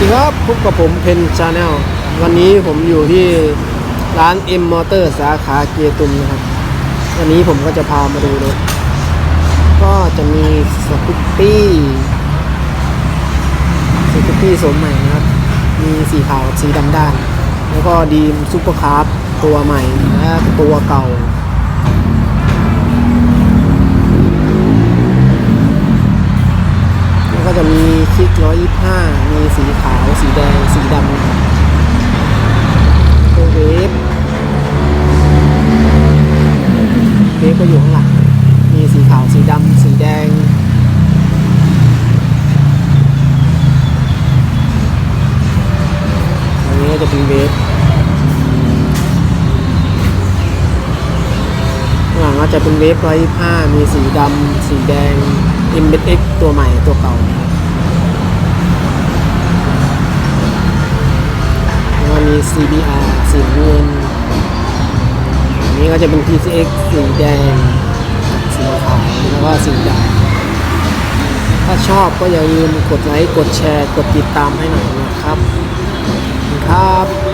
ดีครับพบกับผมเพนชาแนลวันนี้ผมอยู่ที่ร้าน M Motor สาขาเกียร์ตุมนะครับ วันนี้ผมก็จะพามาดูรถ ก็จะมีสกูปปี้สกูปปี้สมใหม่นะครับ มีสีขาวกับสีดำด้าน แล้วก็ดีมซุปเปอร์คาร์บตัวใหม่และตัวเก่า แล้วก็จะมีคลิก125 มีสีขาว สีแดง สีดำนะครับตัวเวฟ ก็อยู่ข้างหลังมีสีขาวสีดำสีแดง อันนี้ก็จะเป็นเวฟข้างหลังก็จะเป็นเวฟ125มีสีดำสีแดง m b x ตัวใหม่ตัวเก่านะครับแล้วมี CBR สีเงิน นนี้ก็จะเป็น TCX สีแดงกับสีขาวแล้วก็สีดำถ้าชอบก็อย่าลืมกดไลค์ กดแชร์ กดติดตามให้หน่อยนะครับครับ